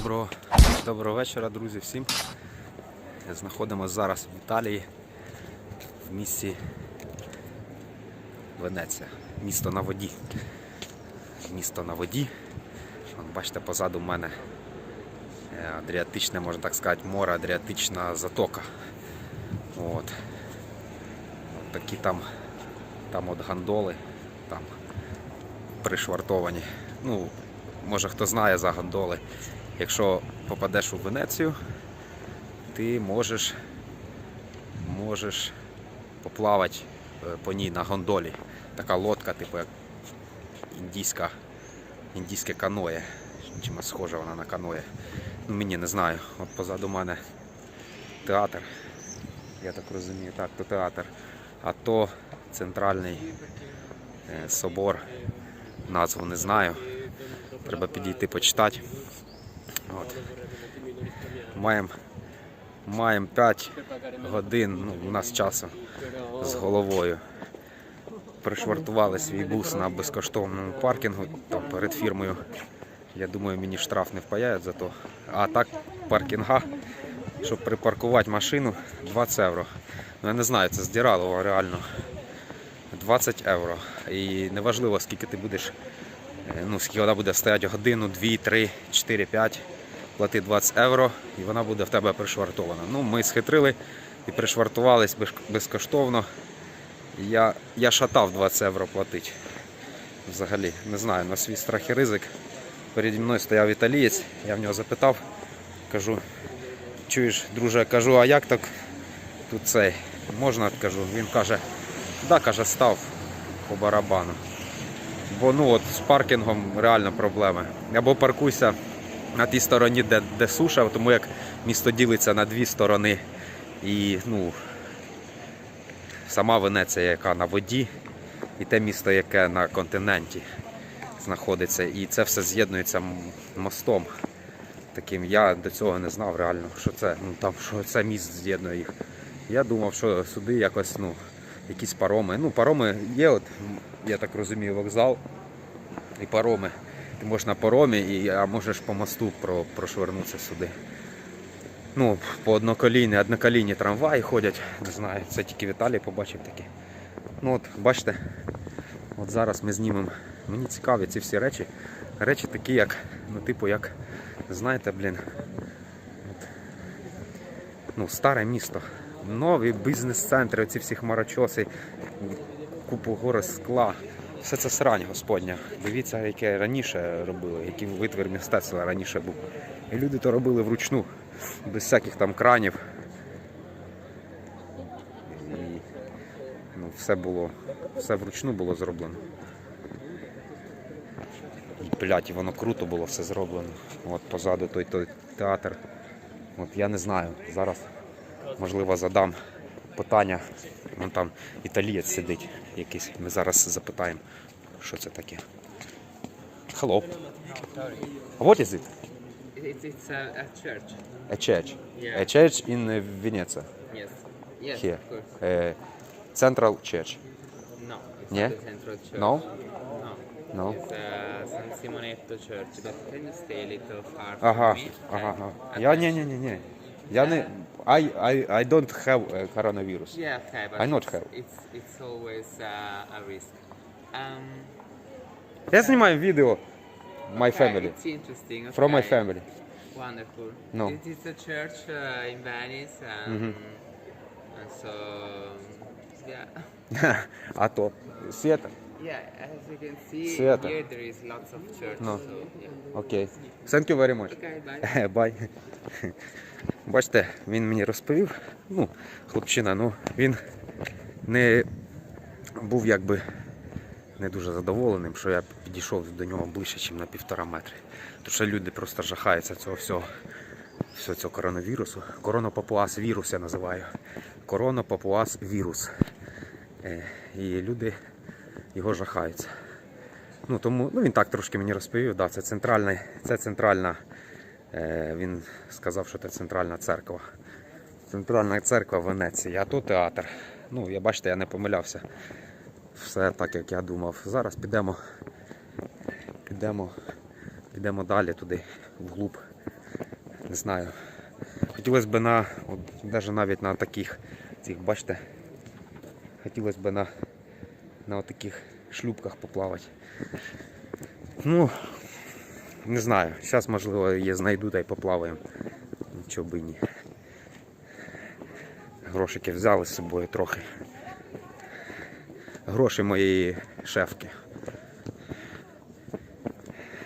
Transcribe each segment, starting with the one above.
Доброго, доброго вечора, друзі, всім. Знаходимося зараз в Італії, в місті Венеція. Місто на воді. Місто на воді. Вон, бачите, позаду в мене е, Адріатичне, можна так сказати, море, Адріатична затока. От. От такі там, там от гондоли, там пришвартовані. Ну, може хто знає за гондоли. Якщо попадеш у Венецію, ти можеш, можеш поплавати е, по ній на гондолі. Така лодка, типу як індійська, індійське каноє. Чимось схожа вона на каноє. Ну мені не знаю. От позаду мене театр. Я так розумію, так, то театр. А то центральний е, собор. Назву не знаю. Треба підійти почитати. Маємо маємо 5 годин ну, у нас часу з головою. Пришвартували свій бус на безкоштовному паркінгу там перед фірмою. Я думаю, мені штраф не впаяють за то. А так паркінга, щоб припаркувати машину 20 євро. Ну я не знаю, це здирало реально. 20 євро. І неважливо, скільки ти будеш Е, ну, скільки вона буде стояти годину, 2, 3, 4, 5, плати 20 євро і вона буде в тебе пришвартована. Ну, ми схитрили і пришвартувались безкоштовно. Я, я шатав 20 євро платити. Взагалі, не знаю, на свій страх і ризик. Переді мною стояв італієць, я в нього запитав, кажу, чуєш, друже, кажу, а як так тут цей? Можна, кажу. Він каже, да, каже, став по барабану. Бо ну от з паркінгом реально проблеми. Або паркуйся на тій стороні, де, де суша, тому як місто ділиться на дві сторони. І ну, сама Венеція, яка на воді, і те місто, яке на континенті знаходиться. І це все з'єднується мостом. Таким я до цього не знав реально, що це, ну там що це міст з'єднує їх. Я думав, що сюди якось, ну, якісь пароми. Ну, пароми є, от, я так розумію, вокзал і пароми. Ти можеш на паромі, а можеш по мосту прошвернутися сюди. Ну, по одноколійні, одноколійні трамваї ходять, не знаю, це тільки в Італії побачив такі. Ну от, бачите, от зараз ми знімемо. Мені цікаві ці всі речі. Речі такі, як, ну, типу, як, знаєте, блін, от, ну, старе місто. Нові бізнес-центри, оці всі хмарочоси, купу гори скла. Все це срань Господня. Дивіться, яке раніше робили, який витвір мистецтва раніше був. І люди то робили вручну, без всяких там кранів. І ну, все було, все вручну було зроблено. І, блядь, і воно круто було все зроблено. От позаду той, той театр. От я не знаю. Зараз можливо задам питання. Вон там італієць сидить якийсь. Ми зараз запитаємо, що це таке. Hello. What is it? It's, it's a, a church. A church. Yeah. A church in uh, Venice. Yes. Yes, Here. of course. Uh, Central Church. No. It's Yeah? not the central church. No? No. No? It's uh, San Simonetto Church. But can you stay a little far from Ага, me? ага, ага. Я ні, ні, ні, ні. Я не I, I, I don't have uh, coronavirus. Yeah, okay, but I not it's, have. It's, it's always uh, a risk. Um, Я знімаю відео My okay, family. It's interesting. From my okay. family. Wonderful. No. It is a church uh, in Venice, and, Mhm. and so yeah. А то Света. Yeah, as you can see, Света. here there is lots of churches. No. So, yeah. Окей. Thank you very much. Okay, bye. Бай. Бачите, він мені розповів, ну, хлопчина, ну, він не був якби не дуже задоволеним, що я підійшов до нього ближче, ніж на півтора метри. Тому що люди просто жахаються цього всього, всього цього коронавірусу. Коронопапуас вірус я називаю. Коронопапуас вірус. Е, І люди його жахаються. Ну, тому, ну, він так трошки мені розповів, да, це, центральний, це центральна, він сказав, що це центральна церква. Центральна церква Венеції, а то театр. Ну, я бачите, я не помилявся. Все так, як я думав. Зараз підемо, підемо, підемо далі туди, вглуб. Не знаю. Хотілося б на, от, навіть навіть на таких, цих, бачите, хотілося б на, на таких шлюпках поплавати. Ну, не знаю. Зараз, можливо, я знайду та й поплаваємо. Нічого би ні. Грошики взяли з собою трохи. Гроші моєї шефки.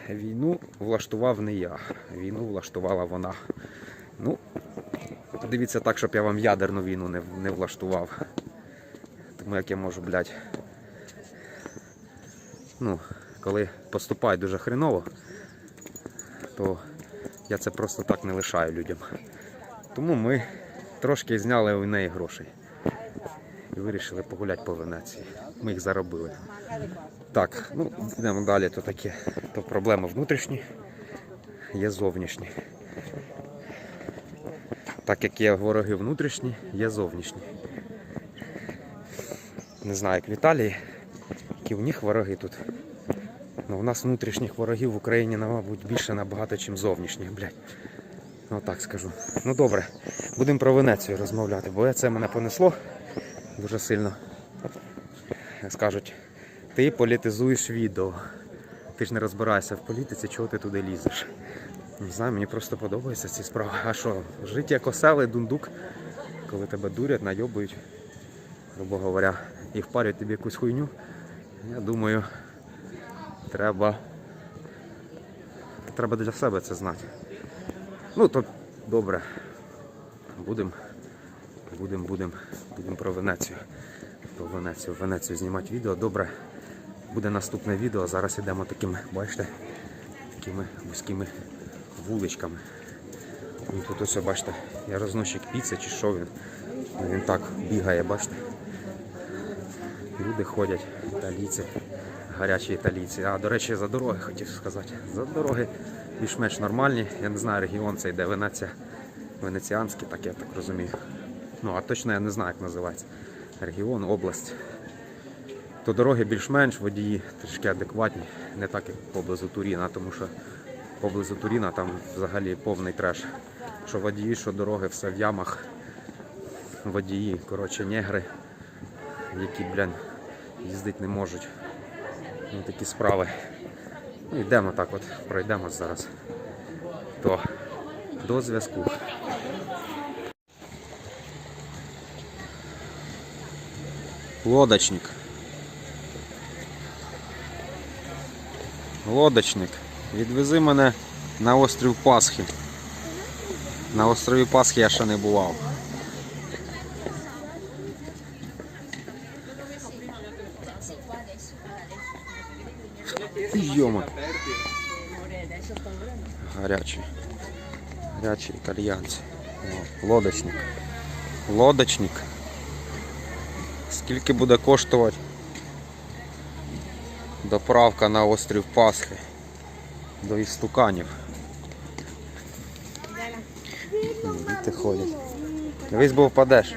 Війну влаштував не я. Війну влаштувала вона. Ну, подивіться так, щоб я вам ядерну війну не, не влаштував. Тому як я можу, блядь. Ну, коли поступаю дуже хреново, то я це просто так не лишаю людям. Тому ми трошки зняли у неї грошей. І вирішили погуляти по Венеції. Ми їх заробили. Так, ну йдемо далі, то таке. То проблеми внутрішні, є зовнішні. Так як є вороги внутрішні, є зовнішні. Не знаю, як в Італії, які в них вороги тут. Ну, у нас внутрішніх ворогів в Україні, мабуть, більше набагато, ніж зовнішніх, блядь. Ну так скажу. Ну добре, будемо про Венецію розмовляти, бо це мене понесло дуже сильно. Скажуть, ти політизуєш відео. Ти ж не розбираєшся в політиці, чого ти туди лізеш. Не знаю, мені просто подобаються ці справи. А що, життя коселе, дундук, коли тебе дурять, найобують, грубо говоря, і впарюють тобі якусь хуйню. Я думаю, треба. Треба для себе це знати. Ну, то добре. Будемо будем, будем, будем про Венецію. Про Венецію. Венецію знімати відео. Добре. Буде наступне відео. Зараз йдемо такими, бачите, такими вузькими вуличками. І тут ось, бачите, я розносчик піци чи що він. Він так бігає, бачите. Люди ходять, італійці, гарячі італійці. А, до речі, за дороги хотів сказати. За дороги більш-менш нормальні. Я не знаю, регіон цей, де Венеція. Венеціанський, так я так розумію. Ну, а точно я не знаю, як називається. Регіон, область. То дороги більш-менш, водії трішки адекватні, не так як поблизу Туріна, тому що поблизу Туріна там взагалі повний треш. Що водії, що дороги, все в ямах. Водії, коротше, негри, які, блін, їздити не можуть. Ну, такі справи. Ну, йдемо так от, пройдемо зараз. То до зв'язку. Лодочник. Лодочник. Відвези мене на острів Пасхи. На острові Пасхи я ще не бував. Йома. Гарячий. Гарячі італьянці. Лодочник. Лодочник. Скільки буде коштувати доправка на острів Пасхи до істуканів? Діти ходять. Дивись, бо впадеш.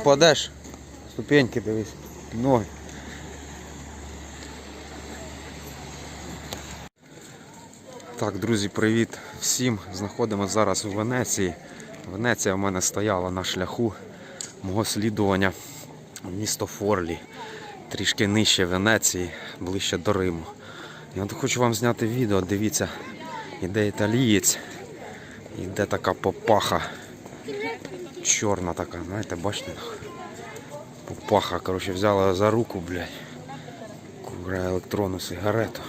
Впадеш. Ступеньки дивись. Ноги. Так, друзі, привіт всім. Знаходимося зараз у Венеції. Венеція в мене стояла на шляху мого слідування в місто Форлі, трішки нижче Венеції, ближче до Риму. І от хочу вам зняти відео, дивіться, іде італієць, іде така попаха. Чорна така, знаєте, бачите? Попаха, коротше, взяла за руку, блядь. Кура електронну сигарету.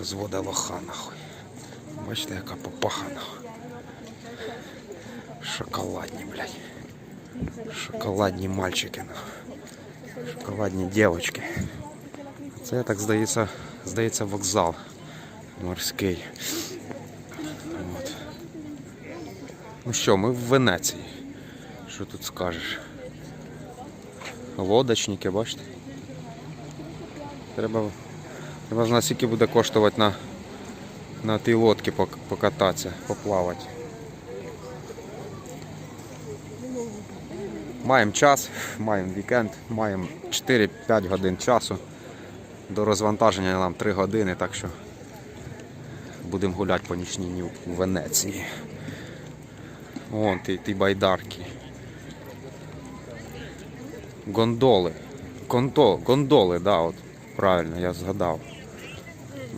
Розвода лоха нахуй. Бачите, яка попаха нахуй. Шоколадні, блядь. Шоколадні мальчики нахуй. Шоколадні дівчатки. Це так здається, здається вокзал морський. От. Ну що, ми в Венеції. Що тут скажеш? Лодочники, бачите? Треба, треба знати, скільки буде коштувати на, на тій лодці покататися, поплавати. Маємо час, маємо вікенд, маємо 4-5 годин часу. До розвантаження нам 3 години, так що Будемо гуляти по нічній у Венеції. Вон ті, ті байдарки. Гондоли. Гондоли, да, от. Правильно, я згадав.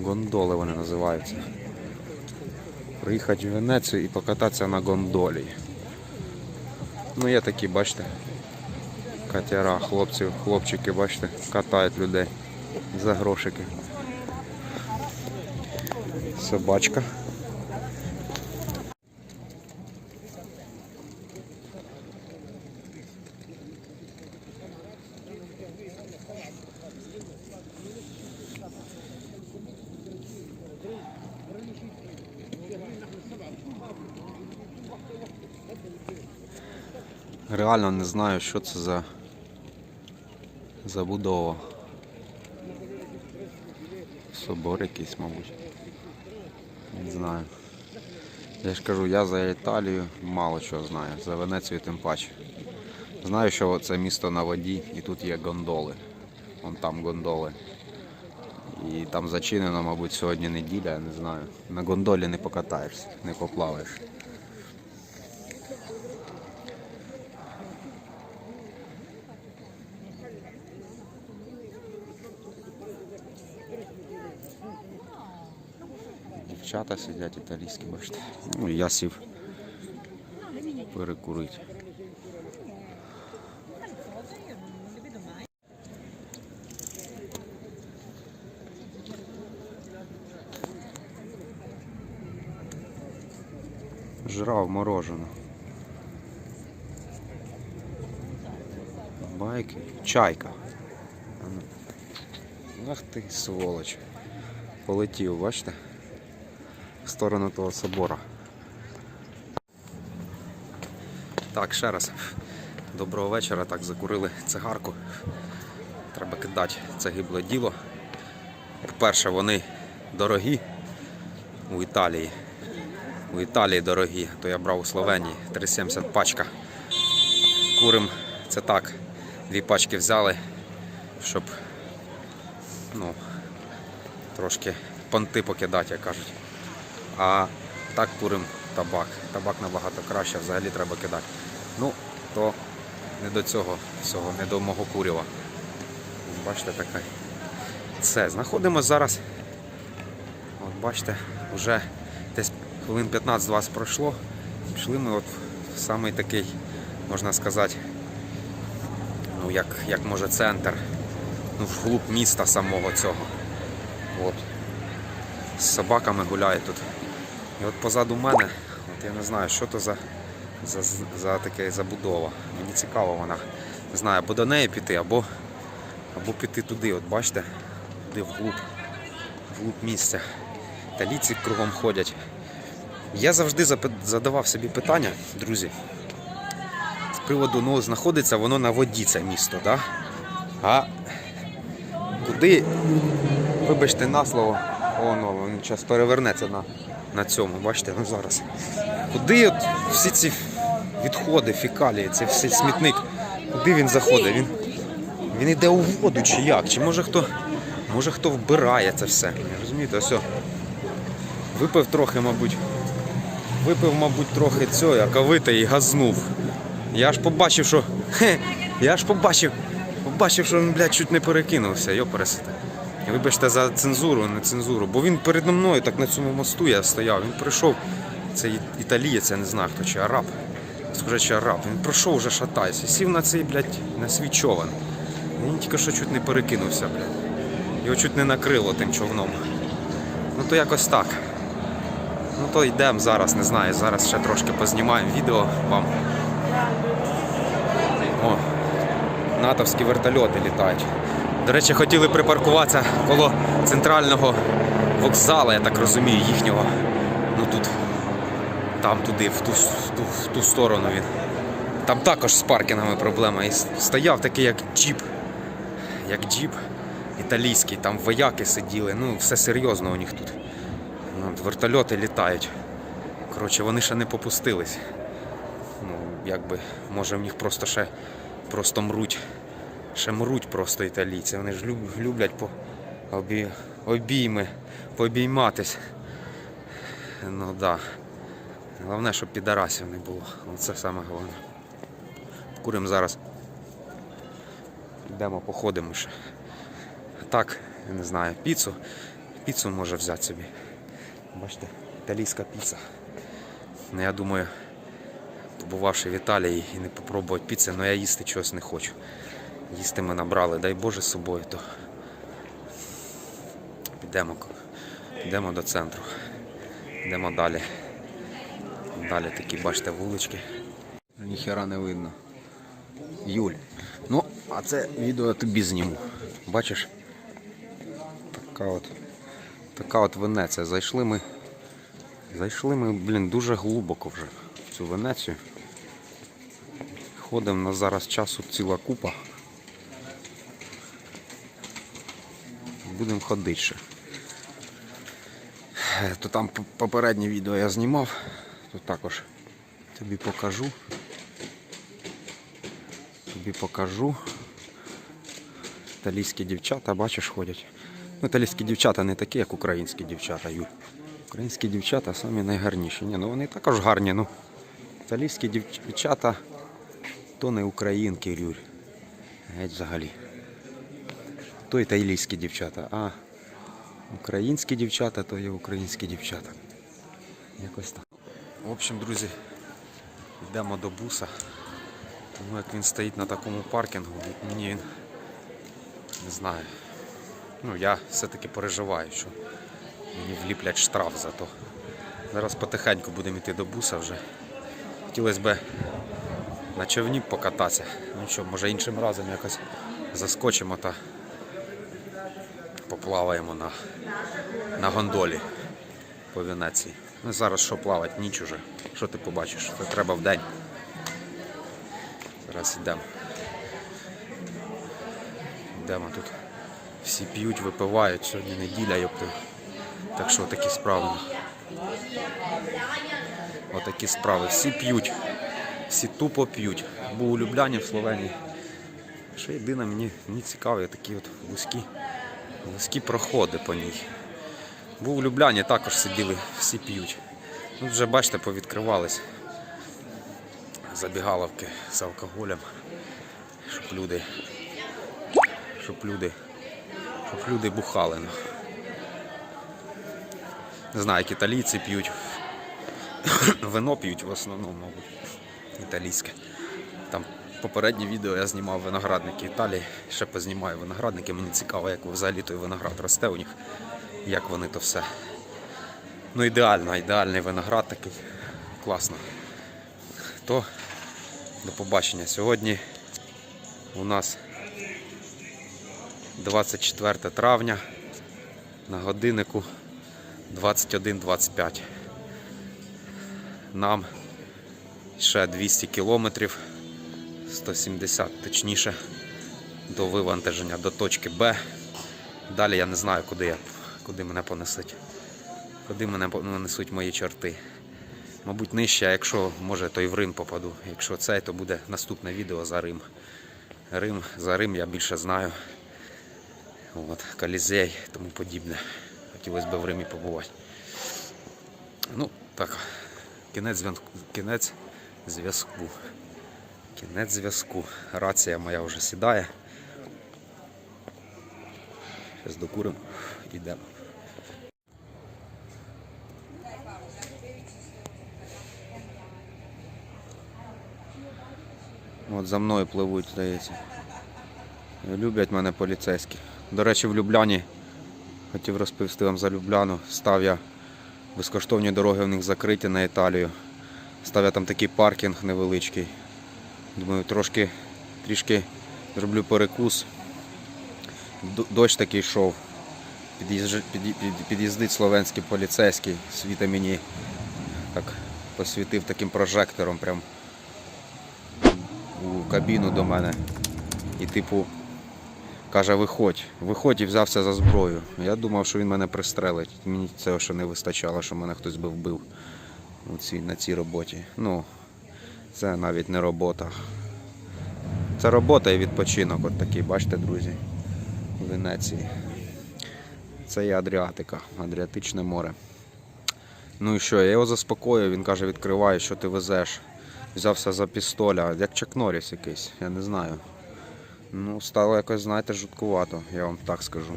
Гондоли вони називаються. Приїхати в Венецію і покататися на гондолі. Ну є такі, бачите, катера, хлопців, хлопчики, бачите, катають людей за грошики. Собачка. Реально не знаю, що це за забудова. Собор якийсь, мабуть. Не знаю. Я ж кажу, я за Італію мало чого знаю, за Венецію тим паче. Знаю, що це місто на воді і тут є гондоли. Вон там гондоли. І там зачинено, мабуть, сьогодні неділя, я не знаю. На гондолі не покатаєшся, не поплаваєш. Дівчата сидять італійські, бачите. Ну я сів перекурити. Жрав мороженое. Байки. Чайка. Ах ти, сволоч. Полетів, бачите? Сторону того собора. Так, ще раз. Доброго вечора. Так, закурили цигарку. Треба кидати це гибле діло. По-перше, вони дорогі у Італії. У Італії дорогі, то я брав у Словенії 3,70 пачка. Курим це так. Дві пачки взяли, щоб ну, трошки понти покидати, як кажуть. А так курим табак. Табак набагато краще, взагалі треба кидати. Ну, то не до цього всього, не до мого куріва. Бачите, така. Це. Знаходимося зараз. От бачите, вже десь хвилин 15-20 пройшло. Пішли ми от в самий такий, можна сказати, ну як, як може центр, ну, вглуб міста самого цього. От. З собаками гуляють тут. І от позаду мене, от я не знаю, що то за, за, за таке забудова. Мені цікаво вона. Не знаю, або до неї піти, або, або піти туди, от бачите, туди вглуб, вглуб місця. Італійці кругом ходять. Я завжди задавав собі питання, друзі, з приводу, ну, знаходиться воно на воді, це місто, да? а куди, вибачте на слово, воно він зараз перевернеться на, на цьому, бачите, ну зараз. Куди от всі ці відходи, фікалії, це всі смітник, куди він заходить? Він, він йде у воду чи як? Чи може хто, може хто вбирає це все? Розумієте, ось. Випив трохи, мабуть. Випив, мабуть, трохи цього, аковити і газнув. Я ж побачив, що. Хе, я ж побачив, побачив, що він, блядь, чуть не перекинувся, йо пересите. Вибачте за цензуру, не цензуру. Бо він передо мною так на цьому мосту я стояв. Він прийшов, це італієць, я не знаю хто, чи араб. Скажи, чи араб. Він пройшов вже шатається. Сів на цей, блядь, на свій човен. Він тільки що чуть не перекинувся, блядь. Його чуть не накрило тим човном. Ну то якось так. Ну то йдемо зараз, не знаю. Зараз ще трошки познімаємо відео вам. О, натовські вертольоти літають. До речі, хотіли припаркуватися коло центрального вокзалу, я так розумію, їхнього. Ну тут, там туди, в ту, ту, в ту сторону він. Там також з паркінгами проблема. І стояв такий, як джіп. Як джіп італійський, там вояки сиділи. Ну, все серйозно у них тут. Ну, вертольоти літають. Коротше, вони ще не попустились. Ну, якби, може в них просто ще просто мруть. Ще мруть просто італійці. Вони ж люблять по обі... обійми, пообійматись. Ну так. Да. Головне, щоб підарасів не було. Це саме головне. Куримо зараз. Йдемо, походимо ще. Так, я не знаю, піцу. Піцу може взяти собі. Бачите, італійська піца. Ну, я думаю, побувавши в Італії і не попробувати піци, але я їсти чогось не хочу. Їсти ми набрали, дай Боже з собою, то підемо, підемо до центру. Йдемо далі. Далі такі, бачите, вулички. Ніхера не видно. Юль. Ну, а це відео я тобі зніму. Бачиш? Така от. Така от Венеція. Зайшли ми. Зайшли ми, блін, дуже глибоко вже в цю Венецію. Ходимо на зараз часу ціла купа. Будемо ходити ще. То там попереднє відео я знімав, тут також тобі покажу. Тобі покажу. Італійські дівчата, бачиш, ходять. Ну, італійські дівчата не такі, як українські дівчата, Юль. Українські дівчата самі найгарніші. Ні, ну вони також гарні, ну. Італійські дівчата то не українки, Юль. Геть взагалі. То італійські дівчата, а українські дівчата, то є українські дівчата. Якось так. В общем, друзі, йдемо до буса. Тому як він стоїть на такому паркінгу, мені він не знаю. Ну, я все-таки переживаю, що мені вліплять штраф за то. Зараз потихеньку будемо йти до буса вже. Хотілося б на човні покататися. Ну що, може іншим разом якось заскочимо та поплаваємо на, на гондолі по Венеції. Ну зараз що плавати, ніч уже. Що ти побачиш? Це треба в день. Зараз йдемо. Йдемо тут. Всі п'ють, випивають, сьогодні неділя, йопти. Так що такі справи. Отакі справи. Всі п'ють. Всі тупо п'ють. Був у Любляні в Словенії. Що єдине, мені, мені цікаві такі от вузькі, вузькі проходи по ній. Був у Любляні, також сиділи, всі п'ють. Тут вже бачите, повідкривались забігаловки з алкоголем, щоб люди, щоб люди, щоб люди бухали. ну. Не знаю, як італійці п'ють. Вино п'ють в основному, мабуть, італійське. Попереднє відео я знімав виноградники Італії. Ще познімаю виноградники. Мені цікаво, як взагалі той виноград росте у них, як вони то все. Ну ідеально, ідеальний виноград такий. Класно. То до побачення. Сьогодні у нас 24 травня на годиннику 21.25. Нам ще 200 кілометрів, 170 точніше, до вивантаження до точки Б. Далі я не знаю, куди, я, куди мене понесуть. Куди мене понесуть мої чорти. Мабуть, нижче, а якщо може, то і в Рим попаду. Якщо це, то буде наступне відео за Рим. Рим, за Рим я більше знаю. От, Колізей, тому подібне. Хотілося б в Римі побувати. Ну, так, кінець зв'язку. Кінець зв'язку. Кінець зв'язку. Рація моя вже сідає. Зараз докуримо. Йдемо. От за мною пливуть, здається. Люблять мене поліцейські. До речі, в Любляні, хотів розповісти вам за Любляну, став я безкоштовні дороги в них закриті на Італію. Став я там такий паркінг невеличкий. Думаю, трошки трішки зроблю перекус. Дощ такий йшов. Під'їздить словенський поліцейський, світа мені так посвітив таким прожектором прям у кабіну до мене. І типу каже, виходь, виходь і взявся за зброю. Я думав, що він мене пристрелить. Мені цього ще не вистачало, що мене хтось би вбив на цій роботі. Ну, це навіть не робота. Це робота і відпочинок, от такий, бачите, друзі, у Венеції. Це є Адріатика, Адріатичне море. Ну і що, я його заспокоїв, він каже, відкривай, що ти везеш. Взявся за пістоля, як Чак Норріс якийсь, я не знаю. Ну, стало якось, знаєте, жуткувато, я вам так скажу.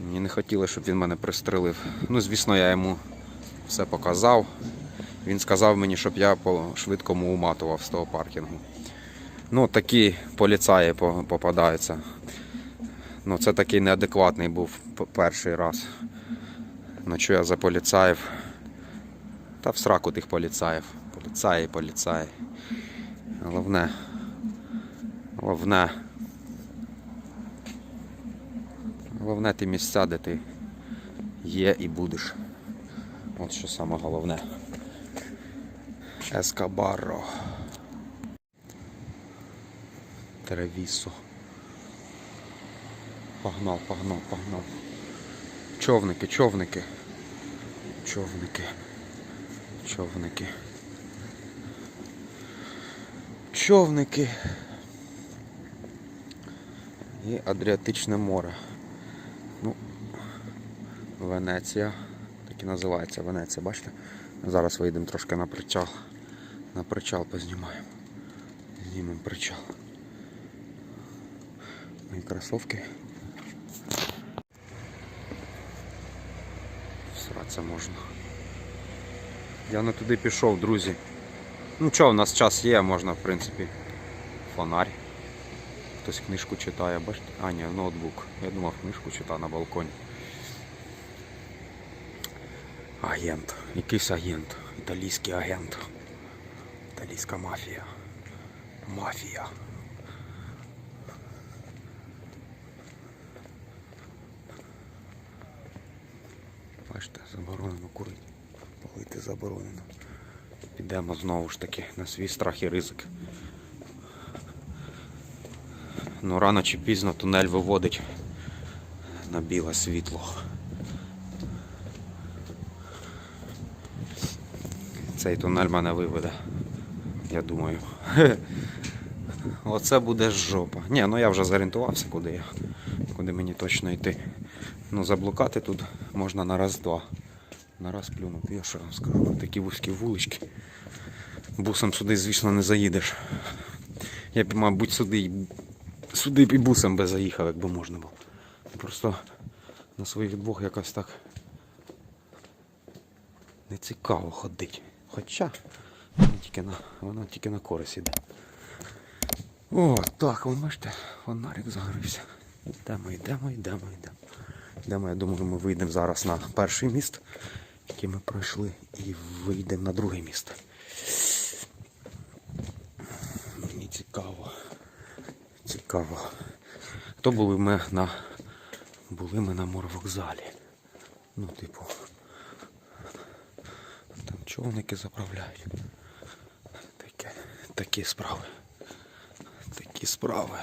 Мені не хотіли, щоб він мене пристрелив. Ну, звісно, я йому все показав. Він сказав мені, щоб я по швидкому уматував з того паркінгу. Ну, такі поліцаї попадаються. Ну, це такий неадекватний був перший раз. Що я за поліцаїв? Та в сраку тих поліцаїв. Поліцаї, поліцаї. Головне. Головне. Головне ті місця, де ти є і будеш. От що саме головне. Ескабарро. Тревісо. Погнав, погнав, погнав. Човники, човники. Човники. Човники. Човники. І Адріатичне море. Ну, Венеція. Так і називається Венеція, бачите? Зараз вийдемо трошки на причал. На причал познімаємо. Знімемо причал. Мої кросовки. Сратися можна. Я не туди пішов, друзі. Ну що, у нас час є, можна, в принципі, фонарь. Хтось книжку читає, бачите? А, ні, ноутбук. Я думав, книжку читає на балконі. Агент. Якийсь агент. Італійський агент. Італійська мафія. Мафія. Бачите, заборонено курити. Палити заборонено. Підемо знову ж таки на свій страх і ризик. Ну рано чи пізно тунель виводить на біле світло. Цей тунель мене виведе. Я думаю. Оце буде жопа. Ні, ну я вже зорієнтувався, куди я. Куди мені точно йти. Ну заблукати тут можна на раз-два. На раз плюнути, я що вам скажу. Такі вузькі вулички. Бусом сюди, звісно, не заїдеш. Я б, мабуть, сюди, сюди б і бусом би заїхав, якби можна було. Просто на своїх двох якось так не цікаво ходити. Хоча тільки на, воно тільки на користь іде. О, так, вон бачите, фонарик загорівся. Йдемо, йдемо, йдемо, йдемо. Йдемо, я думаю, ми вийдемо зараз на перший міст, який ми пройшли, і вийдемо на другий міст. Мені цікаво. Цікаво. То були ми на. Були ми на морвокзалі. Ну, типу. Там човники заправляють. Таке, такі справи. Такі справи.